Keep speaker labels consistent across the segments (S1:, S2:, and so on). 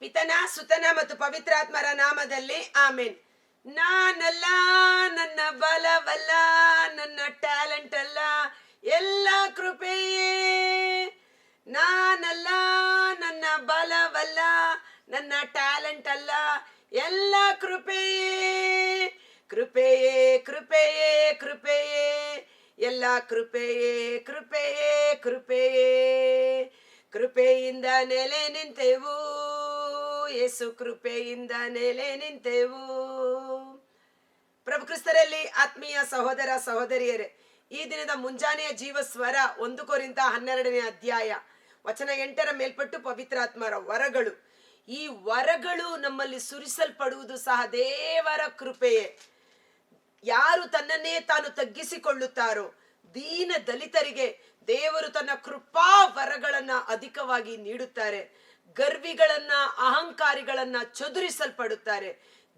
S1: ಪಿತನ, ಸುತನ ಮತ್ತು ಪವಿತ್ರಾತ್ಮರ ನಾಮದಲ್ಲಿ ಆಮೇನ್. ನಾನಲ್ಲ ನನ್ನ ಬಲವಲ್ಲ, ನನ್ನ ಟ್ಯಾಲೆಂಟ್ ಅಲ್ಲ, ಎಲ್ಲ ಕೃಪೆಯೇ. ನಾನಲ್ಲ ನನ್ನ ಬಲವಲ್ಲ, ನನ್ನ ಟ್ಯಾಲೆಂಟ್ ಅಲ್ಲ, ಎಲ್ಲ ಕೃಪೆಯೇ. ಕೃಪೆಯೇ ಕೃಪೆಯೇ ಕೃಪೆಯೇ. ಎಲ್ಲ ಕೃಪೆಯೇ ಕೃಪೆಯೇ ಕೃಪೆಯೇ. ಕೃಪೆಯಿಂದ ನೆಲೆ ನಿಂತೆವು. ಯೇಸು ಕೃಪೆಯಿಂದ ನೆಲೆ ನಿಂತೆವು. ಪ್ರಭು ಕ್ರಿಸ್ತರಲ್ಲಿ ಆತ್ಮೀಯ ಸಹೋದರ ಸಹೋದರಿಯರೇ, ಈ ದಿನದ ಮುಂಜಾನೆಯ ಜೀವ ಸ್ವರ ಒಂದು ಕೋರಿಂದ ಹನ್ನೆರಡನೇ ಅಧ್ಯಾಯ, ವಚನ ಎಂಟರ ಮೇಲ್ಪಟ್ಟು ಪವಿತ್ರಾತ್ಮರ ವರಗಳು. ಈ ವರಗಳು ನಮ್ಮಲ್ಲಿ ಸುರಿಸಲ್ಪಡುವುದು ಸಹ ದೇವರ ಕೃಪೆಯೇ. ಯಾರು ತನ್ನನ್ನೇ ತಾನು ತಗ್ಗಿಸಿಕೊಳ್ಳುತ್ತಾರೋ ದೀನ ದಲಿತರಿಗೆ ದೇವರು ತನ್ನ ಕೃಪಾ ವರಗಳನ್ನ ಅಧಿಕವಾಗಿ ನೀಡುತ್ತಾರೆ. ಗರ್ವಿಗಳನ್ನ ಅಹಂಕಾರಿಗಳನ್ನ ಚದುರಿಸಲ್ಪಡುತ್ತಾರೆ.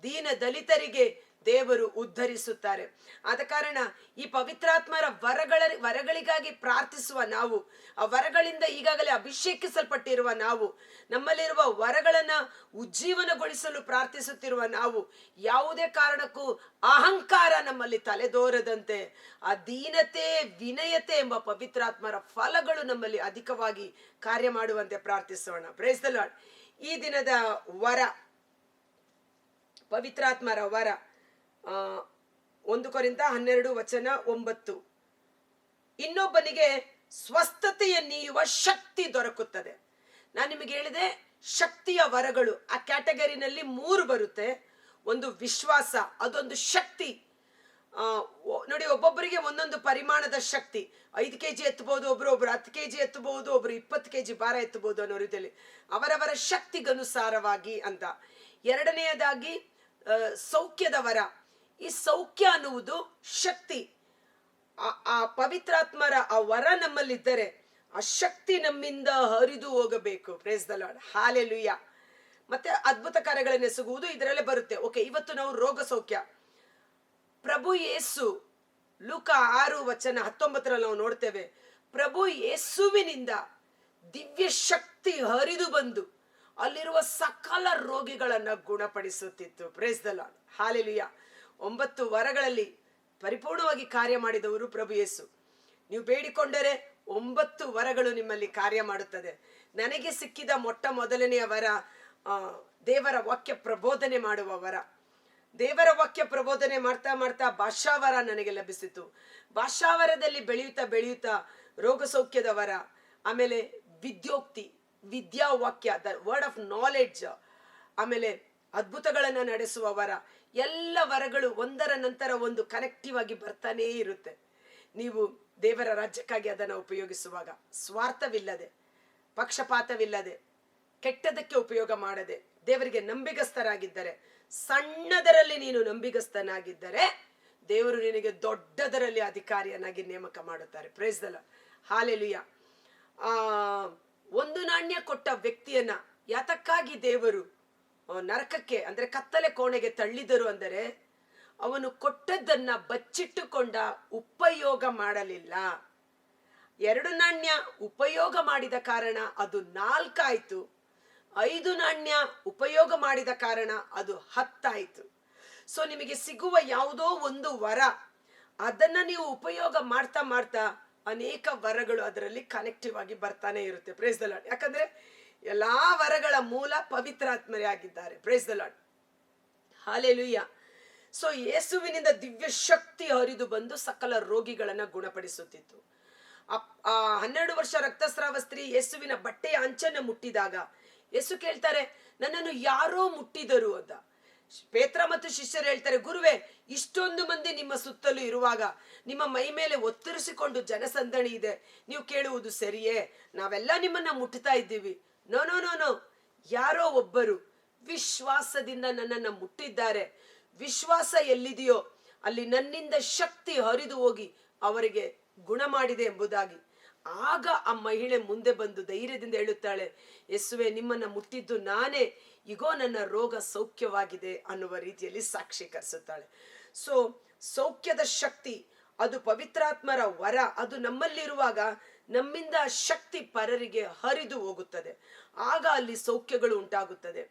S1: ದೀನ ದಲಿತರಿಗೆ ದೇವರು ಉದ್ಧರಿಸುತ್ತಾರೆ. ಆದ ಕಾರಣ ಈ ಪವಿತ್ರಾತ್ಮರ ವರಗಳ, ವರಗಳಿಗಾಗಿ ಪ್ರಾರ್ಥಿಸುವ ನಾವು, ಆ ವರಗಳಿಂದ ಈಗಾಗಲೇ ಅಭಿಷೇಕಿಸಲ್ಪಟ್ಟಿರುವ ನಾವು, ನಮ್ಮಲ್ಲಿರುವ ವರಗಳನ್ನು ಉಜ್ಜೀವನಗೊಳಿಸಲು ಪ್ರಾರ್ಥಿಸುತ್ತಿರುವ ನಾವು, ಯಾವುದೇ ಕಾರಣಕ್ಕೂ ಅಹಂಕಾರ ನಮ್ಮಲ್ಲಿ ತಲೆದೋರದಂತೆ, ಆ ದೀನತೆ, ವಿನಯತೆ ಎಂಬ ಪವಿತ್ರಾತ್ಮರ ಫಲಗಳು ನಮ್ಮಲ್ಲಿ ಅಧಿಕವಾಗಿ ಕಾರ್ಯ ಮಾಡುವಂತೆ ಪ್ರಾರ್ಥಿಸೋಣ. ಪ್ರೇಸ್ ಈ ದಿನದ ವರ, ಪವಿತ್ರಾತ್ಮರ ವರ. ಒಂದು ಕೊರಿಂದ ಹನ್ನೆರಡು ವಚನ ಒಂಬತ್ತು. ಇನ್ನೊಬ್ಬನಿಗೆ ಸ್ವಸ್ಥತೆಯ ನೀಯುವ ಶಕ್ತಿ ದೊರಕುತ್ತದೆ. ನಾನು ನಿಮಗೆ ಹೇಳಿದೆ, ಶಕ್ತಿಯ ವರಗಳು. ಆ ಕ್ಯಾಟಗರಿನಲ್ಲಿ ಮೂರು ಬರುತ್ತೆ. ಒಂದು ವಿಶ್ವಾಸ, ಅದೊಂದು ಶಕ್ತಿ. ನೋಡಿ, ಒಬ್ಬೊಬ್ಬರಿಗೆ ಒಂದೊಂದು ಪರಿಮಾಣದ ಶಕ್ತಿ. ಐದು ಕೆ ಜಿ ಎತ್ತಬಹುದು, ಒಬ್ರು ಒಬ್ರು ಹತ್ತು ಕೆ ಜಿ ಎತ್ತಬಹುದು, ಒಬ್ರು ಇಪ್ಪತ್ತು ಕೆ ಜಿ ಭಾರ ಎತ್ತಬಹುದು ಅನ್ನೋ ರೀತಿಯಲ್ಲಿ ಅವರವರ ಶಕ್ತಿಗನುಸಾರವಾಗಿ ಅಂತ. ಎರಡನೆಯದಾಗಿ ಸೌಖ್ಯದ ವರ. ಈ ಸೌಖ್ಯ ಅನ್ನುವುದು ಶಕ್ತಿ. ಆ- ಪವಿತ್ರಾತ್ಮರ, ಆ ವರ ನಮ್ಮಲ್ಲಿದ್ದರೆ ಆ ಶಕ್ತಿ ನಮ್ಮಿಂದ ಹರಿದು ಹೋಗಬೇಕು. ಪ್ರೇಸ್ ದ ಲಾರ್ಡ್ ಹಾಲೆಲುಯ್ಯ ಮತ್ತೆ ಅದ್ಭುತ ಕಾರ್ಯಗಳನ್ನು ಎಸಗುವುದು ಇದರಲ್ಲೇ ಬರುತ್ತೆ. ಓಕೆ ಇವತ್ತು ನಾವು ರೋಗ ಸೌಖ್ಯ. ಪ್ರಭು ಯೇಸು, ಲೂಕ ಆರು ವಚನ ಹತ್ತೊಂಬತ್ತರಲ್ಲಿ ನಾವು ನೋಡ್ತೇವೆ. ಪ್ರಭು ಯೇಸುವಿನಿಂದ ದಿವ್ಯ ಶಕ್ತಿ ಹರಿದು ಬಂದು ಅಲ್ಲಿರುವ ಸಕಲ ರೋಗಿಗಳನ್ನ ಗುಣಪಡಿಸುತ್ತಿತ್ತು. ಪ್ರೇಸ್ ದ ಲಾರ್ಡ್ ಹಾಲೆಲುಯ್ಯ ಒಂಬತ್ತು ವರಗಳಲ್ಲಿ ಪರಿಪೂರ್ಣವಾಗಿ ಕಾರ್ಯ ಮಾಡಿದವರು ಪ್ರಭು ಯೇಸು. ನೀವು ಬೇಡಿಕೊಂಡರೆ ಒಂಬತ್ತು ವರಗಳು ನಿಮ್ಮಲ್ಲಿ ಕಾರ್ಯ ಮಾಡುತ್ತದೆ. ನನಗೆ ಸಿಕ್ಕಿದ ಮೊಟ್ಟ ಮೊದಲನೆಯ ವರ ದೇವರ ವಾಕ್ಯ ಪ್ರಬೋಧನೆ ಮಾಡುವ ವರ. ದೇವರ ವಾಕ್ಯ ಪ್ರಬೋಧನೆ ಮಾಡ್ತಾ ಮಾಡ್ತಾ ಭಾಷಾವರ ನನಗೆ ಲಭಿಸಿತು. ಭಾಷಾವರದಲ್ಲಿ ಬೆಳೆಯುತ್ತಾ ಬೆಳೆಯುತ್ತಾ ರೋಗ ಸೌಖ್ಯದ ವರ, ಆಮೇಲೆ ವಿದ್ಯೋಕ್ತಿ ವಿದ್ಯಾ ವಾಕ್ಯ ದ ವರ್ಡ್ ಆಫ್ ನಾಲೆಡ್ಜ್ ಆಮೇಲೆ ಅದ್ಭುತಗಳನ್ನು ನಡೆಸುವ ವರ ಎಲ್ಲ ವರಗಳು ಒಂದರ ನಂತರ ಒಂದು ಕನೆಕ್ಟಿವ್ ಆಗಿ ಬರ್ತಾನೇ ಇರುತ್ತೆ. ನೀವು ದೇವರ ರಾಜ್ಯಕ್ಕಾಗಿ ಅದನ್ನು ಉಪಯೋಗಿಸುವಾಗ ಸ್ವಾರ್ಥವಿಲ್ಲದೆ, ಪಕ್ಷಪಾತವಿಲ್ಲದೆ, ಕೆಟ್ಟದಕ್ಕೆ ಉಪಯೋಗ ಮಾಡದೆ, ದೇವರಿಗೆ ನಂಬಿಗಸ್ತರಾಗಿದ್ದರೆ ಸಣ್ಣದರಲ್ಲಿ ನೀನು ನಂಬಿಗಸ್ತನಾಗಿದ್ದರೆ ದೇವರು ನಿನಗೆ ದೊಡ್ಡದರಲ್ಲಿ ಅಧಿಕಾರಿಯನ್ನಾಗಿ ನೇಮಕ ಮಾಡುತ್ತಾರೆ. ಪ್ರೇಸ್ ದಲ ಹಾಲೆಲುಯ್ಯ ಆ, ಒಂದು ನಾಣ್ಯ ಕೊಟ್ಟ ವ್ಯಕ್ತಿಯನ್ನ ಯಾತಕ್ಕಾಗಿ ದೇವರು ನರಕಕ್ಕೆ, ಅಂದ್ರೆ ಕತ್ತಲೆ ಕೋಣೆಗೆ ತಳ್ಳಿದರು ಅಂದರೆ ಅವನು ಕೊಟ್ಟದ್ದನ್ನ ಬಚ್ಚಿಟ್ಟುಕೊಂಡ ಉಪಯೋಗ ಮಾಡಲಿಲ್ಲ. ಎರಡು ನಾಣ್ಯ ಉಪಯೋಗ ಮಾಡಿದ ಕಾರಣ ಅದು ನಾಲ್ಕಾಯ್ತು. ಐದು ನಾಣ್ಯ ಉಪಯೋಗ ಮಾಡಿದ ಕಾರಣ ಅದು ಹತ್ತಾಯ್ತು. ಸೊ ನಿಮಗೆ ಸಿಗುವ ಯಾವುದೋ ಒಂದು ವರ, ಅದನ್ನ ನೀವು ಉಪಯೋಗ ಮಾಡ್ತಾ ಮಾಡ್ತಾ ಅನೇಕ ವರಗಳು ಅದರಲ್ಲಿ ಕನೆಕ್ಟಿವ್ ಆಗಿ ಬರ್ತಾನೆ ಇರುತ್ತೆ. ಪ್ರೇಸ್ ದಲ್ಲ ಯಾಕಂದ್ರೆ ಎಲ್ಲಾ ವರಗಳ ಮೂಲ ಪವಿತ್ರಾತ್ಮರೇ ಆಗಿದ್ದಾರೆ. ಪ್ರೇಸ್ ದ ಲಾಡ್ ಹಾಲೆ ಲುಯ್ಯ ಸೊ ಯೇಸುವಿನಿಂದ ದಿವ್ಯ ಶಕ್ತಿ ಹರಿದು ಬಂದು ಸಕಲ ರೋಗಿಗಳನ್ನ ಗುಣಪಡಿಸುತ್ತಿತ್ತು. ಆ ಹನ್ನೆರಡು ವರ್ಷ ರಕ್ತಸ್ರಾವ ಸ್ತ್ರೀ ಯೇಸುವಿನ ಬಟ್ಟೆಯ ಅಂಚನ್ನು ಮುಟ್ಟಿದಾಗ ಯೇಸು ಕೇಳ್ತಾರೆ, ನನ್ನನ್ನು ಯಾರೋ ಮುಟ್ಟಿದರು ಅಂತ. ಪೇತ್ರ ಮತ್ತು ಶಿಷ್ಯರು ಹೇಳ್ತಾರೆ, ಗುರುವೆ, ಇಷ್ಟೊಂದು ಮಂದಿ ನಿಮ್ಮ ಸುತ್ತಲೂ ಇರುವಾಗ ನಿಮ್ಮ ಮೈ ಮೇಲೆ ಒತ್ತರಿಸಿಕೊಂಡು ಜನಸಂದಣಿ ಇದೆ. ನೀವು ಕೇಳುವುದು ಸರಿಯೇ? ನಾವೆಲ್ಲ ನಿಮ್ಮನ್ನ ಮುಟ್ತಾ ಇದ್ದೀವಿ. ನೋ ನೋ ನೋ ನೋ ಯಾರೋ ಒಬ್ಬರು ವಿಶ್ವಾಸದಿಂದ ನನ್ನನ್ನು ಮುಟ್ಟಿದ್ದಾರೆ. ವಿಶ್ವಾಸ ಎಲ್ಲಿದೆಯೋ ಅಲ್ಲಿ ನನ್ನಿಂದ ಶಕ್ತಿ ಹರಿದು ಹೋಗಿ ಅವರಿಗೆ ಗುಣ ಮಾಡಿದೆ ಎಂಬುದಾಗಿ. ಆಗ ಆ ಮಹಿಳೆ ಮುಂದೆ ಬಂದು ಧೈರ್ಯದಿಂದ ಹೇಳುತ್ತಾಳೆ, ಯೇಸುವೆ, ನಿಮ್ಮನ್ನ ಮುಟ್ಟಿದ್ದು ನಾನೇ. ಇಗೋ, ನನ್ನ ರೋಗ ಸೌಖ್ಯವಾಗಿದೆ ಅನ್ನುವ ರೀತಿಯಲ್ಲಿ ಸಾಕ್ಷೀಕರಿಸುತ್ತಾಳೆ ಸೊ ಸೌಖ್ಯದ ಶಕ್ತಿ, ಅದು ಪವಿತ್ರಾತ್ಮರ ವರ, ಅದು ನಮ್ಮಲ್ಲಿರುವಾಗ ನಮ್ಮಿಂದ ಶಕ್ತಿ ಪರರಿಗೆ ಹರಿದು ಹೋಗುತ್ತದೆ. ಆಗ ಅಲ್ಲಿ ಸೌಖ್ಯಗಳು ಉಂಟಾಗುತ್ತದೆ.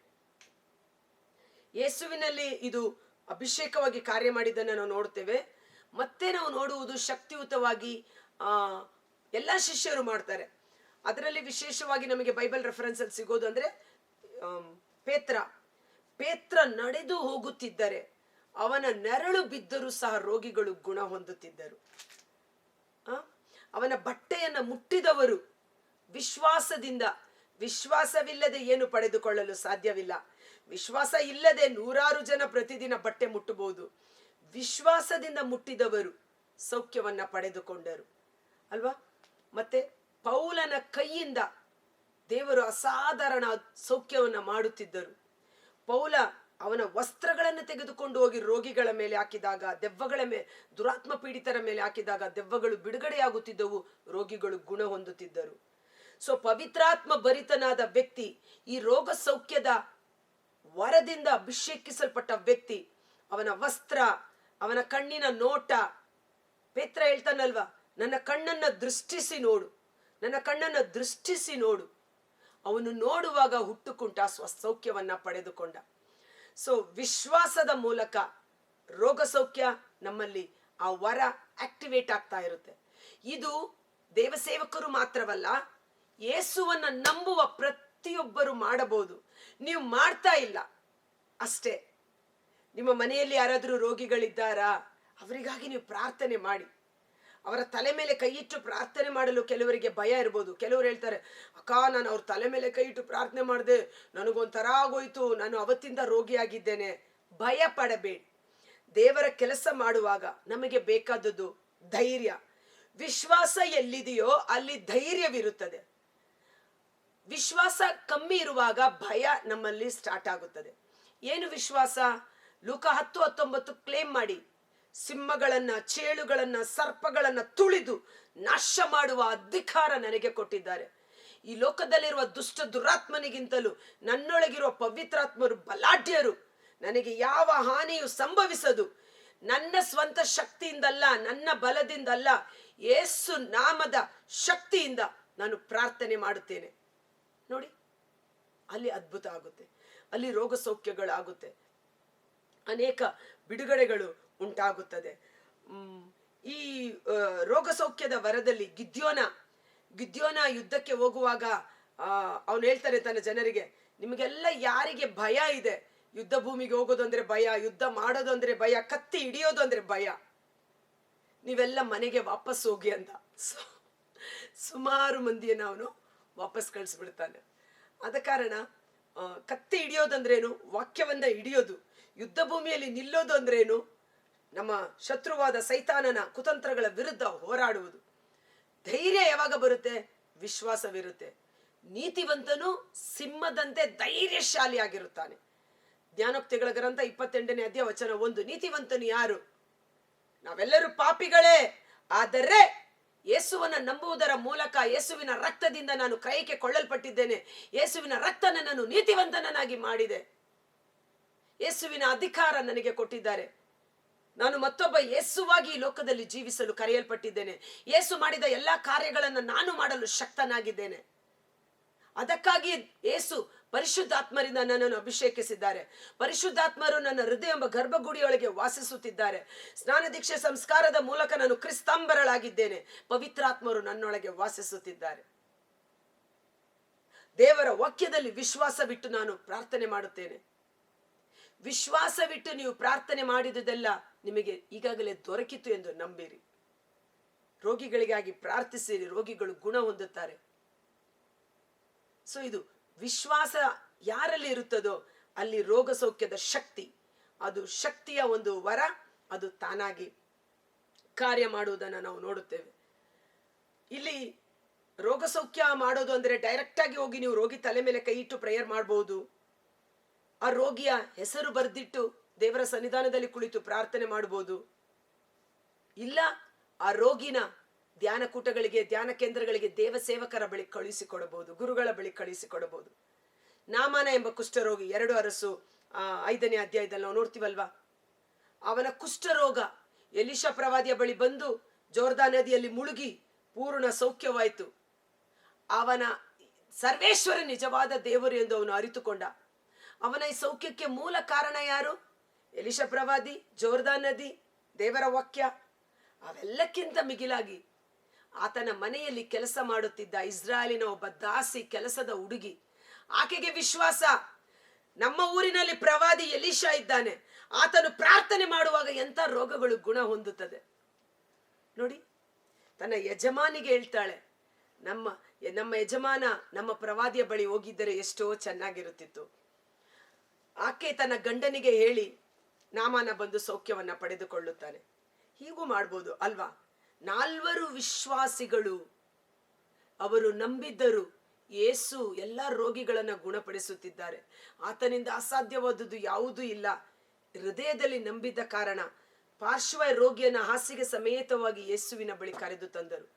S1: ಯೇಸುವಿನಲ್ಲಿ ಇದು ಅಭಿಷೇಕವಾಗಿ ಕಾರ್ಯ ಮಾಡಿದ್ದನ್ನು ನಾವು ನೋಡ್ತೇವೆ. ಮತ್ತೆ ನಾವು ನೋಡುವುದು ಶಕ್ತಿಯುತವಾಗಿ, ಆ, ಎಲ್ಲ ಶಿಷ್ಯರು ಮಾಡ್ತಾರೆ. ಅದರಲ್ಲಿ ವಿಶೇಷವಾಗಿ ನಮಗೆ ಬೈಬಲ್ ರೆಫರೆನ್ಸ್ ಅಲ್ಲಿ ಸಿಗೋದು ಅಂದ್ರೆ ಪೇತ್ರ. ಪೇತ್ರ ನಡೆದು ಹೋಗುತ್ತಿದ್ದರೆ ಅವನ ನೆರಳು ಬಿದ್ದರೂ ಸಹ ರೋಗಿಗಳು ಗುಣ ಹೊಂದುತ್ತಿದ್ದರು? ಅವನ ಬಟ್ಟೆಯನ್ನು ಮುಟ್ಟಿದವರು ವಿಶ್ವಾಸದಿಂದ. ವಿಶ್ವಾಸವಿಲ್ಲದೆ ಏನು ಪಡೆದುಕೊಳ್ಳಲು ಸಾಧ್ಯವಿಲ್ಲ. ವಿಶ್ವಾಸ ಇಲ್ಲದೆ ನೂರಾರು ಜನ ಪ್ರತಿದಿನ ಬಟ್ಟೆ ಮುಟ್ಟಬಹುದು. ವಿಶ್ವಾಸದಿಂದ ಮುಟ್ಟಿದವರು ಸೌಖ್ಯವನ್ನ ಪಡೆದುಕೊಂಡರು. ಅಲ್ವಾ? ಮತ್ತೆ ಪೌಲನ ಕೈಯಿಂದ ದೇವರು ಅಸಾಧಾರಣ ಸೌಖ್ಯವನ್ನ ಮಾಡುತ್ತಿದ್ದರು. ಪೌಲ ಅವನ ವಸ್ತ್ರಗಳನ್ನು ತೆಗೆದುಕೊಂಡು ಹೋಗಿ ರೋಗಿಗಳ ಮೇಲೆ ಹಾಕಿದಾಗ, ದೆವ್ವಗಳ ಮೇಲೆ ದುರಾತ್ಮ ಪೀಡಿತರ ಮೇಲೆ ಹಾಕಿದಾಗ ದೆವ್ವಗಳು ಬಿಡುಗಡೆಯಾಗುತ್ತಿದ್ದವು, ರೋಗಿಗಳು ಗುಣ ಹೊಂದುತ್ತಿದ್ದರು. ಸೊ ಪವಿತ್ರಾತ್ಮ ಭರಿತನಾದ ವ್ಯಕ್ತಿ, ಈ ರೋಗ ಸೌಖ್ಯದ ವರದಿಂದ ಅಭಿಷೇಕಿಸಲ್ಪಟ್ಟ ವ್ಯಕ್ತಿ, ಅವನ ವಸ್ತ್ರ, ಅವನ ಕಣ್ಣಿನ ನೋಟ, ಪೇತ್ರ ಹೇಳ್ತಾನಲ್ವಾ, ನನ್ನ ಕಣ್ಣನ್ನ ದೃಷ್ಟಿಸಿ ನೋಡು, ನನ್ನ ಕಣ್ಣನ್ನ ದೃಷ್ಟಿಸಿ ನೋಡು. ಅವನು ನೋಡುವಾಗ ಹುಟ್ಟುಕುಂಟ, ಸ್ವಸೌಖ್ಯವನ್ನ ಪಡೆದುಕೊಂಡ. ಸೊ ವಿಶ್ವಾಸದ ಮೂಲಕ ರೋಗ ಸೌಖ್ಯ ನಮ್ಮಲ್ಲಿ ಆ ವರ ಆಕ್ಟಿವೇಟ್ ಆಗ್ತಾ ಇರುತ್ತೆ. ಇದು ದೇವಸೇವಕರು ಮಾತ್ರವಲ್ಲ, ಯೇಸುವನ್ನ ನಂಬುವ ಪ್ರತಿಯೊಬ್ಬರು ಮಾಡಬಹುದು. ನೀವು ಮಾಡ್ತಾ ಇಲ್ಲ, ಅಷ್ಟೇ. ನಿಮ್ಮ ಮನೆಯಲ್ಲಿ ಯಾರಾದರೂ ರೋಗಿಗಳಿದ್ದಾರಾ, ಅವರಿಗಾಗಿ ನೀವು ಪ್ರಾರ್ಥನೆ ಮಾಡಿ. ಅವರ ತಲೆ ಮೇಲೆ ಕೈ ಇಟ್ಟು ಪ್ರಾರ್ಥನೆ ಮಾಡಲು ಕೆಲವರಿಗೆ ಭಯ ಇರ್ಬೋದು. ಕೆಲವರು ಹೇಳ್ತಾರೆ, ಅಕ್ಕ, ನಾನು ಅವ್ರ ತಲೆ ಮೇಲೆ ಕೈ ಇಟ್ಟು ಪ್ರಾರ್ಥನೆ ಮಾಡಿದೆ. ನನಗೊಂಥರ ಆಗೋಯ್ತು. ನಾನು ಅವತ್ತಿಂದ ರೋಗಿಯಾಗಿದ್ದೇನೆ. ಭಯ ಪಡಬೇಡಿ. ದೇವರ ಕೆಲಸ ಮಾಡುವಾಗ ನಮಗೆ ಬೇಕಾದದ್ದು ಧೈರ್ಯ. ವಿಶ್ವಾಸ ಎಲ್ಲಿದೆಯೋ ಅಲ್ಲಿ ಧೈರ್ಯವಿರುತ್ತದೆ. ವಿಶ್ವಾಸ ಕಮ್ಮಿ ಇರುವಾಗ ಭಯ ನಮ್ಮಲ್ಲಿ ಸ್ಟಾರ್ಟ್ ಆಗುತ್ತದೆ. ಏನು ವಿಶ್ವಾಸ? ಲೂಕ ಹತ್ತು ಹತ್ತೊಂಬತ್ತು ಕ್ಲೇಮ್ ಮಾಡಿ. ಸಿಂಹಗಳನ್ನ, ಚೇಳುಗಳನ್ನ, ಸರ್ಪಗಳನ್ನ ತುಳಿದು ನಾಶ ಮಾಡುವ ಅಧಿಕಾರ ನನಗೆ ಕೊಟ್ಟಿದ್ದಾರೆ. ಈ ಲೋಕದಲ್ಲಿರುವ ದುಷ್ಟ ದುರಾತ್ಮನಿಗಿಂತಲೂ ನನ್ನೊಳಗಿರುವ ಪವಿತ್ರಾತ್ಮರು ಬಲಾಢ್ಯರು. ನನಗೆ ಯಾವ ಹಾನಿಯು ಸಂಭವಿಸದು. ನನ್ನ ಸ್ವಂತ ಶಕ್ತಿಯಿಂದಲ್ಲ, ನನ್ನ ಬಲದಿಂದಲ್ಲ ಯೇಸು ನಾಮದ ಶಕ್ತಿಯಿಂದ ನಾನು ಪ್ರಾರ್ಥನೆ ಮಾಡುತ್ತೇನೆ. ನೋಡಿ, ಅಲ್ಲಿ ಅದ್ಭುತ ಆಗುತ್ತೆ. ಅಲ್ಲಿ ರೋಗ ಸೌಖ್ಯಗಳಾಗುತ್ತೆ ಅನೇಕ ಬಿಡುಗಡೆಗಳು ಉಂಟಾಗುತ್ತದೆ. ಈ ರೋಗ ಸೌಖ್ಯದ ವರದಲ್ಲಿ ಗಿದ್ಯೋನ ಗಿದ್ಯೋನ ಯುದ್ಧಕ್ಕೆ ಹೋಗುವಾಗ ಅವನು ಹೇಳ್ತಾನೆ ತನ್ನ ಜನರಿಗೆ, ನಿಮಗೆಲ್ಲ ಯಾರಿಗೆ ಭಯ ಇದೆ? ಯುದ್ಧ ಭೂಮಿಗೆ ಹೋಗೋದು ಅಂದ್ರೆ ಭಯ, ಯುದ್ಧ ಮಾಡೋದು ಅಂದ್ರೆ ಭಯ, ಕತ್ತಿ ಹಿಡಿಯೋದು ಅಂದ್ರೆ ಭಯ. ನೀವೆಲ್ಲ ಮನೆಗೆ ವಾಪಸ್ ಹೋಗಿ ಅಂತ. ಸುಮಾರು ಮಂದಿಯನ್ನು ಅವನು ವಾಪಸ್ ಕಳಿಸ್ಬಿಡ್ತಾನೆ. ಆದ ಕಾರಣ ಕತ್ತಿ ಹಿಡಿಯೋದಂದ್ರೇನು ವಾಕ್ಯವನ್ನ ಹಿಡಿಯೋದು, ಯುದ್ಧ ಭೂಮಿಯಲ್ಲಿ ನಿಲ್ಲೋದು ಅಂದ್ರೇನು ನಮ್ಮ ಶತ್ರುವಾದ ಸೈತಾನನ ಕುತಂತ್ರಗಳ ವಿರುದ್ಧ ಹೋರಾಡುವುದು. ಧೈರ್ಯ ಯಾವಾಗ ಬರುತ್ತೆ? ವಿಶ್ವಾಸವಿರುತ್ತೆ. ನೀತಿವಂತನು ಸಿಂಹದಂತೆ ಧೈರ್ಯಶಾಲಿಯಾಗಿರುತ್ತಾನೆ. ಜ್ಞಾನೋಕ್ತಿಗಳ ಗ್ರಂಥ ಇಪ್ಪತ್ತೆಂಟನೇ ಅಧ್ಯಾಯ ವಚನ ಒಂದು, ನೀತಿವಂತನು ಯಾರು? ನಾವೆಲ್ಲರೂ ಪಾಪಿಗಳೇ. ಆದರೆ ಯೇಸುವನ್ನ ನಂಬುವುದರ ಮೂಲಕ ಯೇಸುವಿನ ರಕ್ತದಿಂದ ನಾನು ಕ್ರಯಕ್ಕೆ ಕೊಳ್ಳಲ್ಪಟ್ಟಿದ್ದೇನೆ. ಯೇಸುವಿನ ರಕ್ತ ನನ್ನನ್ನು ನೀತಿವಂತನನ್ನಾಗಿ ಮಾಡಿದೆ. ಯೇಸುವಿನ ಅಧಿಕಾರ ನನಗೆ ಕೊಟ್ಟಿದ್ದಾರೆ. ನಾನು ಮತ್ತೊಬ್ಬ ಯೇಸುವಾಗಿ ಈ ಲೋಕದಲ್ಲಿ ಜೀವಿಸಲು ಕರೆಯಲ್ಪಟ್ಟಿದ್ದೇನೆ. ಯೇಸು ಮಾಡಿದ ಎಲ್ಲಾ ಕಾರ್ಯಗಳನ್ನು ನಾನು ಮಾಡಲು ಶಕ್ತನಾಗಿದ್ದೇನೆ. ಅದಕ್ಕಾಗಿ ಯೇಸು ಪರಿಶುದ್ಧಾತ್ಮರಿಂದ ನನ್ನನ್ನು ಅಭಿಷೇಕಿಸಿದ್ದಾರೆ. ಪರಿಶುದ್ಧಾತ್ಮರು ನನ್ನ ಹೃದಯ ಎಂಬ ಗರ್ಭಗುಡಿಯೊಳಗೆ ವಾಸಿಸುತ್ತಿದ್ದಾರೆ. ಸ್ನಾನ ದೀಕ್ಷೆ ಸಂಸ್ಕಾರದ ಮೂಲಕ ನಾನು ಕ್ರಿಸ್ತಂಬರಳಾಗಿದ್ದೇನೆ. ಪವಿತ್ರಾತ್ಮರು ನನ್ನೊಳಗೆ ವಾಸಿಸುತ್ತಿದ್ದಾರೆ. ದೇವರ ವಾಕ್ಯದಲ್ಲಿ ವಿಶ್ವಾಸವಿಟ್ಟು ನಾನು ಪ್ರಾರ್ಥನೆ ಮಾಡುತ್ತೇನೆ. ವಿಶ್ವಾಸವಿಟ್ಟು ನೀವು ಪ್ರಾರ್ಥನೆ ಮಾಡಿದುದೆಲ್ಲ ನಿಮಗೆ ಈಗಾಗಲೇ ದೊರಕಿತು ಎಂದು ನಂಬಿರಿ. ರೋಗಿಗಳಿಗಾಗಿ ಪ್ರಾರ್ಥಿಸಿರಿ, ರೋಗಿಗಳು ಗುಣ ಹೊಂದುತ್ತಾರೆ. ಸೊ ಇದು ವಿಶ್ವಾಸ ಯಾರಲ್ಲಿ ಇರುತ್ತದೋ ಅಲ್ಲಿ ರೋಗ ಸೌಖ್ಯದ ಶಕ್ತಿ. ಅದು ಶಕ್ತಿಯ ಒಂದು ವರ, ಅದು ತಾನಾಗಿ ಕಾರ್ಯ ಮಾಡುವುದನ್ನು ನಾವು ನೋಡುತ್ತೇವೆ. ಇಲ್ಲಿ ರೋಗ ಸೌಖ್ಯ ಮಾಡೋದು ಅಂದ್ರೆ ಡೈರೆಕ್ಟ್ ಆಗಿ ಹೋಗಿ ನೀವು ರೋಗಿ ತಲೆ ಮೇಲೆ ಕೈ ಇಟ್ಟು ಪ್ರೇಯರ್ ಮಾಡಬಹುದು ಆ ರೋಗಿಯ ಹೆಸರು ಬರೆದಿಟ್ಟು ದೇವರ ಸನ್ನಿಧಾನದಲ್ಲಿ ಕುಳಿತು ಪ್ರಾರ್ಥನೆ ಮಾಡಬಹುದು. ಇಲ್ಲ ಆ ರೋಗಿನ ಧ್ಯಾನ ಕೂಟಗಳಿಗೆ ಧ್ಯಾನ ಕೇಂದ್ರಗಳಿಗೆ ದೇವ ಸೇವಕರ ಬಳಿ ಕಳುಹಿಸಿಕೊಡಬಹುದು ಗುರುಗಳ ಬಳಿ ಕಳುಹಿಸಿಕೊಡಬಹುದು. ನಾಮಾನ ಎಂಬ ಕುಷ್ಠರೋಗಿ ಎರಡು ಅರಸು ಆ, ಐದನೇ ಅಧ್ಯಾಯದಲ್ಲಿ ನಾವು ನೋಡ್ತೀವಲ್ವಾ? ಅವನ ಕುಷ್ಠರೋಗ ಎಲಿಶಾ ಪ್ರವಾದಿಯ ಬಳಿ ಬಂದು ಜೋರ್ದಾ ನದಿಯಲ್ಲಿ ಮುಳುಗಿ ಪೂರ್ಣ ಸೌಖ್ಯವಾಯಿತು. ಅವನ ಸರ್ವೇಶ್ವರ ನಿಜವಾದ ದೇವರು ಎಂದು ಅವನು ಅರಿತುಕೊಂಡ. ಅವನ ಈ ಸೌಖ್ಯಕ್ಕೆ ಮೂಲ ಕಾರಣ ಯಾರು? ಎಲಿಶ ಪ್ರವಾದಿ ಜೋರ್ದಾ ನದಿ, ದೇವರ ವಾಕ್ಯ. ಅವೆಲ್ಲಕ್ಕಿಂತ ಮಿಗಿಲಾಗಿ ಆತನ ಮನೆಯಲ್ಲಿ ಕೆಲಸ ಮಾಡುತ್ತಿದ್ದ ಇಸ್ರಾಯೇಲಿನ ಒಬ್ಬ ದಾಸಿ ಕೆಲಸದ ಹುಡುಗಿ. ಆಕೆಗೆ ವಿಶ್ವಾಸ. ನಮ್ಮ ಊರಿನಲ್ಲಿ ಪ್ರವಾದಿ ಎಲಿಶಾ ಇದ್ದಾನೆ. ಆತನು ಪ್ರಾರ್ಥನೆ ಮಾಡುವಾಗ ಎಂಥ ರೋಗಗಳು ಗುಣ ಹೊಂದುತ್ತದೆ? ನೋಡಿ, ತನ್ನ ಯಜಮಾನಿಗೆ ಹೇಳ್ತಾಳೆ, ನಮ್ಮ ನಮ್ಮ ಯಜಮಾನ ನಮ್ಮ ಪ್ರವಾದಿಯ ಬಳಿ ಹೋಗಿದ್ದರೆ ಎಷ್ಟೋ ಚೆನ್ನಾಗಿರುತ್ತಿತ್ತು. ಆಕೆ ತನ್ನ ಗಂಡನಿಗೆ ಹೇಳಿ ನಾಮನ ಬಂದು ಸೌಖ್ಯವನ್ನ ಪಡೆದುಕೊಳ್ಳುತ್ತಾನೆ. ಹೀಗೂ ಮಾಡ್ಬೋದು ಅಲ್ವಾ? ನಾಲ್ವರು ವಿಶ್ವಾಸಿಗಳು ಅವರು ನಂಬಿದ್ದರು ಯೇಸು ಎಲ್ಲ ರೋಗಿಗಳನ್ನ ಗುಣಪಡಿಸುತ್ತಿದ್ದಾರೆ. ಆತನಿಂದ ಅಸಾಧ್ಯವಾದುದು ಯಾವುದೂ ಇಲ್ಲ. ಹೃದಯದಲ್ಲಿ ನಂಬಿದ್ದ ಕಾರಣ ಪಾರ್ಶ್ವ ರೋಗಿಯನ್ನ ಹಾಸಿಗೆ ಸಮೇತವಾಗಿ ಯೇಸುವಿನ ಬಳಿ ಕರೆದು ತಂದರು.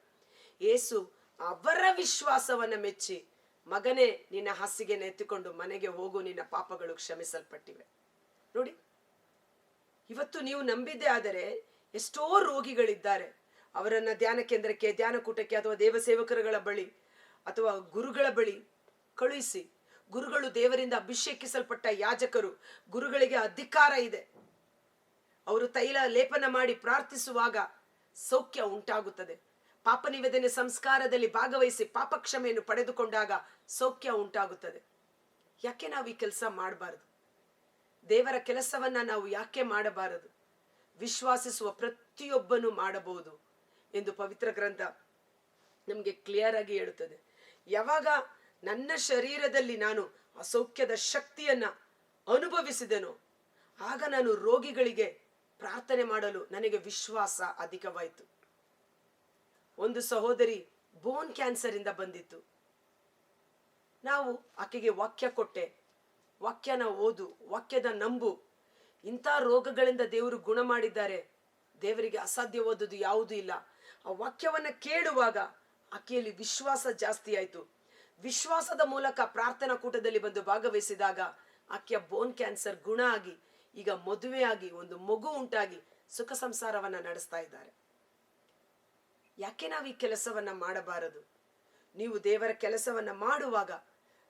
S1: ಯೇಸು ಅವರ ವಿಶ್ವಾಸವನ್ನ ಮೆಚ್ಚಿ ಮಗನೇ, ನಿನ್ನ ಹಾಸಿಗೆ ಎತ್ತಿಕೊಂಡು ಮನೆಗೆ ಹೋಗು, ನಿನ್ನ ಪಾಪಗಳು ಕ್ಷಮಿಸಲ್ಪಟ್ಟಿವೆ. ನೋಡಿ, ಇವತ್ತು ನೀವು ನಂಬಿದ್ದೆ ಆದರೆ ಎಷ್ಟೋ ರೋಗಿಗಳಿದ್ದಾರೆ. ಅವರನ್ನ ಧ್ಯಾನ ಕೇಂದ್ರಕ್ಕೆ, ಧ್ಯಾನ ಕೂಟಕ್ಕೆ ಅಥವಾ ದೇವಸೇವಕರುಗಳ ಬಳಿ ಅಥವಾ ಗುರುಗಳ ಬಳಿ ಕಳುಹಿಸಿ. ಗುರುಗಳು ದೇವರಿಂದ ಅಭಿಷೇಕಿಸಲ್ಪಟ್ಟ ಯಾಜಕರು, ಗುರುಗಳಿಗೆ ಅಧಿಕಾರ ಇದೆ. ಅವರು ತೈಲ ಲೇಪನ ಮಾಡಿ ಪ್ರಾರ್ಥಿಸುವಾಗ ಸೌಖ್ಯ ಉಂಟಾಗುತ್ತದೆ. ಪಾಪ ನಿವೇದನೆ ಸಂಸ್ಕಾರದಲ್ಲಿ ಭಾಗವಹಿಸಿ ಪಾಪಕ್ಷಮೆಯನ್ನು ಪಡೆದುಕೊಂಡಾಗ ಸೌಖ್ಯ ಉಂಟಾಗುತ್ತದೆ. ಯಾಕೆ ನಾವು ಈ ಕೆಲಸ ಮಾಡಬಾರದು? ದೇವರ ಕೆಲಸವನ್ನ ನಾವು ಯಾಕೆ ಮಾಡಬಾರದು? ವಿಶ್ವಾಸಿಸುವ ಪ್ರತಿಯೊಬ್ಬನು ಮಾಡಬಹುದು ಎಂದು ಪವಿತ್ರ ಗ್ರಂಥ ನಮಗೆ ಕ್ಲಿಯರ್ ಆಗಿ ಹೇಳುತ್ತದೆ. ಯಾವಾಗ ನನ್ನ ಶರೀರದಲ್ಲಿ ನಾನು ಅಸೌಖ್ಯದ ಶಕ್ತಿಯನ್ನ ಅನುಭವಿಸಿದೆನೋ, ಆಗ ನಾನು ರೋಗಿಗಳಿಗೆ ಪ್ರಾರ್ಥನೆ ಮಾಡಲು ನನಗೆ ವಿಶ್ವಾಸ ಅಧಿಕವಾಯಿತು. ಒಂದು ಸಹೋದರಿ ಬೋನ್ ಕ್ಯಾನ್ಸರ್ ಇಂದ ಬಂದಿತ್ತು. ನಾವು ಆಕೆಗೆ ವಾಕ್ಯ ಕೊಟ್ಟೆ. ವಾಕ್ಯನ ಓದು, ವಾಕ್ಯದ ನಂಬು. ಇಂಥ ರೋಗಗಳಿಂದ ದೇವರು ಗುಣ ಮಾಡಿದ್ದಾರೆ ದೇವರಿಗೆ ಅಸಾಧ್ಯವಾದದ್ದು ಯಾವುದೂ ಇಲ್ಲ. ಆ ವಾಕ್ಯವನ್ನ ಕೇಳುವಾಗ ಆಕೆಯಲ್ಲಿ ವಿಶ್ವಾಸ ಜಾಸ್ತಿ ಆಯಿತು. ವಿಶ್ವಾಸದ ಮೂಲಕ ಪ್ರಾರ್ಥನಾ ಕೂಟದಲ್ಲಿ ಬಂದು ಭಾಗವಹಿಸಿದಾಗ ಆಕೆಯ ಬೋನ್ ಕ್ಯಾನ್ಸರ್ ಗುಣ ಆಗಿ, ಈಗ ಮದುವೆ ಆಗಿ ಒಂದು ಮಗು ಉಂಟಾಗಿ ಸುಖ ಸಂಸಾರವನ್ನ ನಡೆಸ್ತಾ ಇದ್ದಾರೆ. ಯಾಕೆ ನಾವು ಈ ಕೆಲಸವನ್ನ ಮಾಡಬಾರದು? ನೀವು ದೇವರ ಕೆಲಸವನ್ನ ಮಾಡುವಾಗ,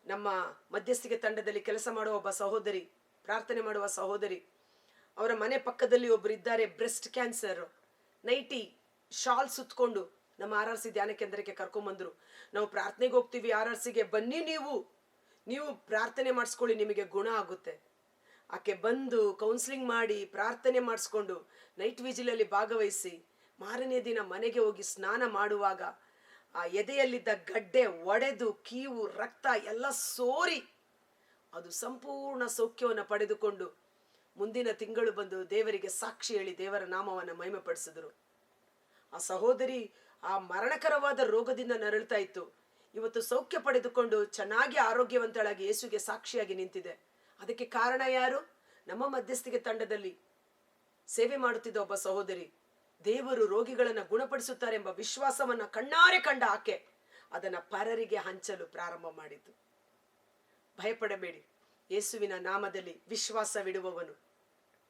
S1: ನಮ್ಮ ಮಧ್ಯಸ್ಥಿಕೆ ತಂಡದಲ್ಲಿ ಕೆಲಸ ಮಾಡುವ ಒಬ್ಬ ಸಹೋದರಿ, ಪ್ರಾರ್ಥನೆ ಮಾಡುವ ಸಹೋದರಿ, ಅವರ ಮನೆ ಪಕ್ಕದಲ್ಲಿ ಒಬ್ರು ಇದ್ದಾರೆ, ಬ್ರೆಸ್ಟ್ ಕ್ಯಾನ್ಸರ್. ನೈಟಿ, ಶಾಲ್ ಸುತ್ತಕೊಂಡು ನಮ್ಮ ಆರ್ ಆರ್ ಸಿ ಧ್ಯಾನ ಕೇಂದ್ರಕ್ಕೆ ಕರ್ಕೊಂಬಂದ್ರು. ನಾವು ಪ್ರಾರ್ಥನೆಗೆ ಹೋಗ್ತೀವಿ, ಆರ್ ಆರ್ ಸಿಗೆ. ಬನ್ನಿ ನೀವು. ನೀವು ಪ್ರಾರ್ಥನೆ ಮಾಡಿಸ್ಕೊಳ್ಳಿ, ನಿಮಗೆ ಗುಣ ಆಗುತ್ತೆ. ಆಕೆ ಬಂದು ಕೌನ್ಸಿಲಿಂಗ್ ಮಾಡಿ, ಪ್ರಾರ್ಥನೆ ಮಾಡಿಸ್ಕೊಂಡು, ನೈಟ್ ವಿಜಿಲಲ್ಲಿ ಭಾಗವಹಿಸಿ ಮಾರನೇ ದಿನ ಮನೆಗೆ ಹೋಗಿ ಸ್ನಾನ ಮಾಡುವಾಗ ಆ ಎದೆಯಲ್ಲಿದ್ದ ಗಡ್ಡೆ ಒಡೆದು ಕೀವು, ರಕ್ತ ಎಲ್ಲ ಸೋರಿ. ಅದು ಸಂಪೂರ್ಣ ಸೌಖ್ಯವನ್ನು ಪಡೆದುಕೊಂಡು ಮುಂದಿನ ತಿಂಗಳು ಬಂದು ದೇವರಿಗೆ ಸಾಕ್ಷಿ ಹೇಳಿ ದೇವರ ನಾಮವನ್ನು ಮಹಿಮೆಪಡಿಸಿದರು. ಆ ಸಹೋದರಿ ಆ ಮರಣಕರವಾದ ರೋಗದಿಂದ ನರಳ್ತಾ ಇತ್ತು. ಇವತ್ತು ಸೌಖ್ಯ ಪಡೆದುಕೊಂಡು ಚೆನ್ನಾಗಿ ಆರೋಗ್ಯವಂತಳಾಗಿ ಯೇಸುಗೆ ಸಾಕ್ಷಿಯಾಗಿ ನಿಂತಿದೆ. ಅದಕ್ಕೆ ಕಾರಣ ಯಾರು? ನಮ್ಮ ಮಧ್ಯಸ್ಥಿಕೆ ತಂಡದಲ್ಲಿ ಸೇವೆ ಮಾಡುತ್ತಿದ್ದ ಒಬ್ಬ ಸಹೋದರಿ. ದೇವರು ರೋಗಿಗಳನ್ನು ಗುಣಪಡಿಸುತ್ತಾರೆ ಎಂಬ ವಿಶ್ವಾಸವನ್ನ ಕಣ್ಣಾರೆ ಕಂಡ ಆಕೆ ಅದನ್ನ ಪರರಿಗೆ ಹಂಚಲು ಪ್ರಾರಂಭ ಮಾಡಿತು ಭಯಪಡಬೇಡಿ, ಯೇಸುವಿನ ನಾಮದಲ್ಲಿ ವಿಶ್ವಾಸವಿಡುವವನು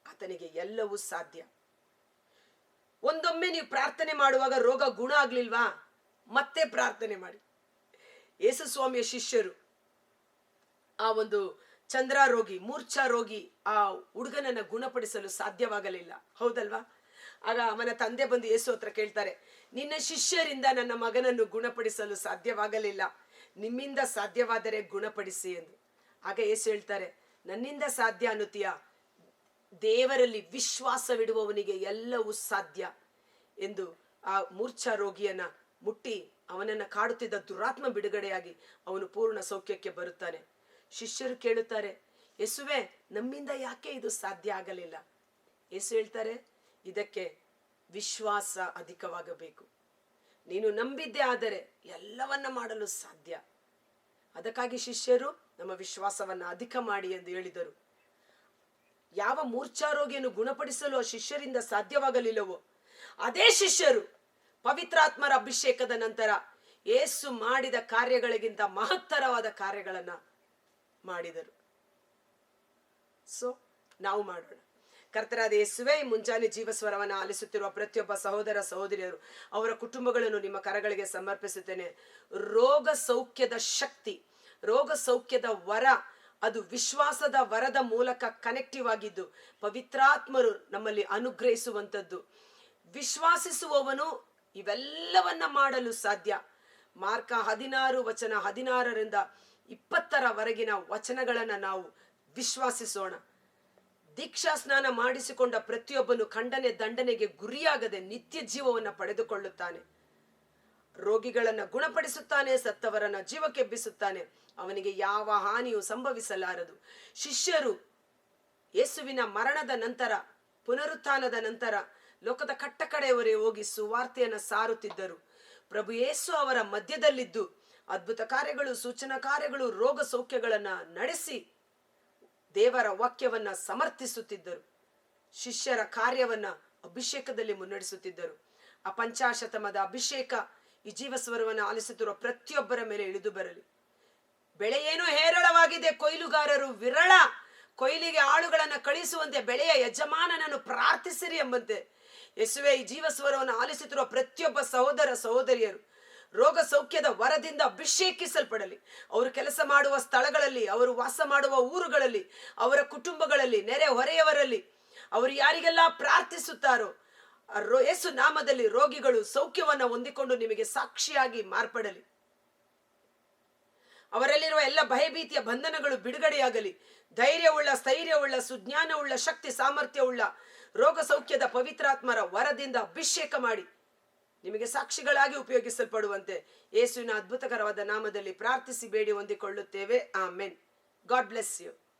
S1: ಆತನಿಗೆ ಎಲ್ಲವೂ ಸಾಧ್ಯ. ಒಂದೊಮ್ಮೆ ನೀವು ಪ್ರಾರ್ಥನೆ ಮಾಡುವಾಗ ರೋಗ ಗುಣ ಆಗ್ಲಿಲ್ವಾ? ಮತ್ತೆ ಪ್ರಾರ್ಥನೆ ಮಾಡಿ. ಯೇಸು ಸ್ವಾಮಿಯ ಶಿಷ್ಯರು, ಆ ಒಂದು ಚಂದ್ರ ರೋಗಿ ಮೂರ್ಛಾ ರೋಗಿ ಆ ಹುಡುಗನನ್ನ ಗುಣಪಡಿಸಲು ಸಾಧ್ಯವಾಗಲಿಲ್ಲ. ಹೌದಲ್ವಾ? ಆಗ ಅವನ ತಂದೆ ಬಂದು ಯೇಸು ಹತ್ರ ಕೇಳ್ತಾರೆ, ನಿನ್ನ ಶಿಷ್ಯರಿಂದ ನನ್ನ ಮಗನನ್ನು ಗುಣಪಡಿಸಲು ಸಾಧ್ಯವಾಗಲಿಲ್ಲ. ನಿಮ್ಮಿಂದ ಸಾಧ್ಯವಾದರೆ ಗುಣಪಡಿಸಿ ಎಂದು. ಆಗ ಯೇಸು ಹೇಳ್ತಾರೆ, ನನ್ನಿಂದ ಸಾಧ್ಯ ಅನ್ನುತ್ತೀಯ? ದೇವರಲ್ಲಿ ವಿಶ್ವಾಸವಿಡುವವನಿಗೆ ಎಲ್ಲವೂ ಸಾಧ್ಯ ಎಂದು ಆ ಮೂರ್ಛಾ ರೋಗಿಯನ್ನ ಮುಟ್ಟಿ ಅವನನ್ನ ಕಾಡುತ್ತಿದ್ದ ದುರಾತ್ಮ ಬಿಡುಗಡೆಯಾಗಿ ಅವನು ಪೂರ್ಣ ಸೌಖ್ಯಕ್ಕೆ ಬರುತ್ತಾನೆ. ಶಿಷ್ಯರು ಕೇಳುತ್ತಾರೆ, ಯೇಸುವೆ, ನಮ್ಮಿಂದ ಯಾಕೆ ಇದು ಸಾಧ್ಯ ಆಗಲಿಲ್ಲ? ಯೇಸು ಹೇಳ್ತಾರೆ ಇದಕ್ಕೆ ವಿಶ್ವಾಸ ಅಧಿಕವಾಗಬೇಕು. ನೀನು ನಂಬಿದ್ದೇ ಆದರೆ ಎಲ್ಲವನ್ನ ಮಾಡಲು ಸಾಧ್ಯ. ಅದಕ್ಕಾಗಿ ಶಿಷ್ಯರು ನಮ್ಮ ವಿಶ್ವಾಸವನ್ನ ಅಧಿಕ ಮಾಡಿ ಎಂದು ಹೇಳಿದರು. ಯಾವ ಮೂರ್ಛಾರೋಗಿಯನ್ನು ಗುಣಪಡಿಸಲು ಆ ಶಿಷ್ಯರಿಂದ ಸಾಧ್ಯವಾಗಲಿಲ್ಲವೋ, ಅದೇ ಶಿಷ್ಯರು ಪವಿತ್ರಾತ್ಮರ ಅಭಿಷೇಕದ ನಂತರ ಏಸು ಮಾಡಿದ ಕಾರ್ಯಗಳಿಗಿಂತ ಮಹತ್ತರವಾದ ಕಾರ್ಯಗಳನ್ನ ಮಾಡಿದರು. ಸೊ ನಾವು ಮಾಡೋಣ. ಕರ್ತರಾದ ಯೇಸುವೆ ಮುಂಜಾನೆ ಜೀವ ಸ್ವರವನ್ನು ಆಲಿಸುತ್ತಿರುವ ಪ್ರತಿಯೊಬ್ಬ ಸಹೋದರ ಸಹೋದರಿಯರು, ಅವರ ಕುಟುಂಬಗಳನ್ನು ನಿಮ್ಮ ಕರಗಳಿಗೆ ಸಮರ್ಪಿಸುತ್ತೇನೆ. ರೋಗ ಸೌಖ್ಯದ ಶಕ್ತಿ, ರೋಗ ಸೌಖ್ಯದ ವರ, ಅದು ವಿಶ್ವಾಸದ ವರದ ಮೂಲಕ ಕನೆಕ್ಟಿವ್ ಆಗಿದ್ದು, ಪವಿತ್ರಾತ್ಮರು ನಮ್ಮಲ್ಲಿ ಅನುಗ್ರಹಿಸುವಂಥದ್ದು. ವಿಶ್ವಾಸಿಸುವವನು ಇವೆಲ್ಲವನ್ನ ಮಾಡಲು ಸಾಧ್ಯ. ಮಾರ್ಕ ಹದಿನಾರು ವಚನ ಹದಿನಾರರಿಂದ ಇಪ್ಪತ್ತರವರೆಗಿನ ವಚನಗಳನ್ನು ನಾವು ವಿಶ್ವಾಸಿಸೋಣ. ದೀಕ್ಷಾ ಸ್ನಾನ ಮಾಡಿಸಿಕೊಂಡ ಪ್ರತಿಯೊಬ್ಬನು ಖಂಡನೆ ದಂಡನೆಗೆ ಗುರಿಯಾಗದೆ ನಿತ್ಯ ಜೀವವನ್ನು ಪಡೆದುಕೊಳ್ಳುತ್ತಾನೆ. ರೋಗಿಗಳನ್ನು ಗುಣಪಡಿಸುತ್ತಾನೆ, ಸತ್ತವರನ್ನ ಜೀವಕ್ಕೆಬ್ಬಿಸುತ್ತಾನೆ ಅವನಿಗೆ ಯಾವ ಹಾನಿಯೂ ಸಂಭವಿಸಲಾರದು. ಶಿಷ್ಯರು ಯೇಸುವಿನ ಮರಣದ ನಂತರ, ಪುನರುತ್ಥಾನದ ನಂತರ ಲೋಕದ ಕಟ್ಟಕಡೆಯವರೇ ಹೋಗಿ ಸುವಾರ್ತೆಯನ್ನು ಸಾರುತ್ತಿದ್ದರು. ಪ್ರಭು ಯೇಸು ಅವರ ಮಧ್ಯದಲ್ಲಿದ್ದು ಅದ್ಭುತ ಕಾರ್ಯಗಳು, ಸೂಚನಾ ಕಾರ್ಯಗಳು, ರೋಗ ಸೌಖ್ಯಗಳನ್ನ ನಡೆಸಿ ದೇವರ ವಾಕ್ಯವನ್ನ ಸಮರ್ಥಿಸುತ್ತಿದ್ದರು. ಶಿಷ್ಯರ ಕಾರ್ಯವನ್ನ ಅಭಿಷೇಕದಲ್ಲಿ ಮುನ್ನಡೆಸುತ್ತಿದ್ದರು. ಆ ಪಂಚಾಶತಮದ ಅಭಿಷೇಕ ಈ ಜೀವಸ್ವರವನ್ನು ಆಲಿಸುತ್ತಿರುವ ಪ್ರತಿಯೊಬ್ಬರ ಮೇಲೆ ಇಳಿದು ಬರಲಿ. ಬೆಳೆಯೇನು ಹೇರಳವಾಗಿದೆ. ಕೊಯ್ಲುಗಾರರು ವಿರಳ. ಕೊಯ್ಲಿಗೆ ಆಳುಗಳನ್ನು ಕಳಿಸುವಂತೆ ಬೆಳೆಯ ಯಜಮಾನನನ್ನು ಪ್ರಾರ್ಥಿಸಿರಿ ಎಂಬಂತೆ. ಯಸುವೆ, ಈ ಜೀವಸ್ವರವನ್ನು ಆಲಿಸುತ್ತಿರುವ ಪ್ರತಿಯೊಬ್ಬ ಸಹೋದರ ಸಹೋದರಿಯರು ರೋಗ ಸೌಖ್ಯದ ವರದಿಂದ ಅಭಿಷೇಕಿಸಲ್ಪಡಲಿ. ಅವರು ಕೆಲಸ ಮಾಡುವ ಸ್ಥಳಗಳಲ್ಲಿ, ಅವರು ವಾಸ ಮಾಡುವ ಊರುಗಳಲ್ಲಿ, ಅವರ ಕುಟುಂಬಗಳಲ್ಲಿ, ನೆರೆ ಹೊರೆಯವರಲ್ಲಿ ಅವರು ಯಾರಿಗೆಲ್ಲ ಪ್ರಾರ್ಥಿಸುತ್ತಾರೋ ಯೇಸು ನಾಮದಲ್ಲಿ ರೋಗಿಗಳು ಸೌಖ್ಯವನ್ನು ಹೊಂದಿಕೊಂಡು ನಿಮಗೆ ಸಾಕ್ಷಿಯಾಗಿ ಮಾರ್ಪಡಲಿ. ಅವರಲ್ಲಿರುವ ಎಲ್ಲ ಭಯಭೀತಿಯ ಬಂಧನಗಳು ಬಿಡುಗಡೆಯಾಗಲಿ. ಧೈರ್ಯವುಳ್ಳ, ಸ್ಥೈರ್ಯವುಳ್ಳ, ಸುಜ್ಞಾನವುಳ್ಳ, ಶಕ್ತಿ ಸಾಮರ್ಥ್ಯವುಳ್ಳ ರೋಗ ಸೌಖ್ಯದ ಪವಿತ್ರಾತ್ಮರ ವರದಿಂದ ಅಭಿಷೇಕ ಮಾಡಿ. ನಿಮಗೆ ಸಾಕ್ಷಿಗಳಾಗಿ ಉಪಯೋಗಿಸಲ್ಪಡುವಂತೆ ಯೇಸುವಿನ ಅದ್ಭುತಕರವಾದ ನಾಮದಲ್ಲಿ ಪ್ರಾರ್ಥಿಸಿ ಬೇಡಿ ಹೊಂದಿಕೊಳ್ಳುತ್ತೇವೆ. ಆ ಮೆನ್ ಗಾಡ್ ಬ್ಲೆಸ್ ಯು.